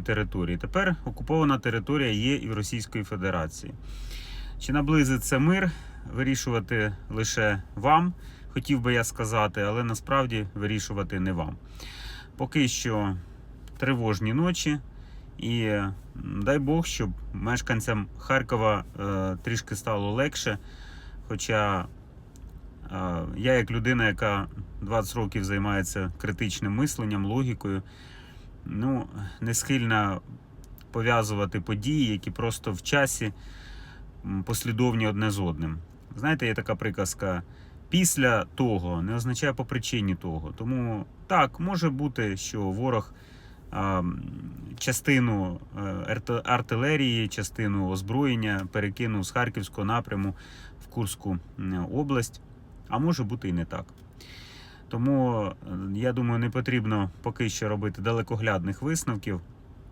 території. Тепер окупована територія є і в Російської Федерації. Чи наблизиться мир, вирішувати лише вам, хотів би я сказати, але насправді вирішувати не вам. Поки що тривожні ночі, і дай Бог, щоб мешканцям Харкова е, трішки стало легше. Хоча е, я, як людина, яка 20 років займається критичним мисленням, логікою, ну, не схильна пов'язувати події, які просто в часі послідовні одне з одним. Знаєте, є така приказка. Після того не означає по причині того. Тому так, може бути, що ворог частину е, артилерії, частину озброєння перекинув з Харківського напряму в Курську область, а може бути і не так. Тому е, я думаю, не потрібно поки що робити далекоглядних висновків.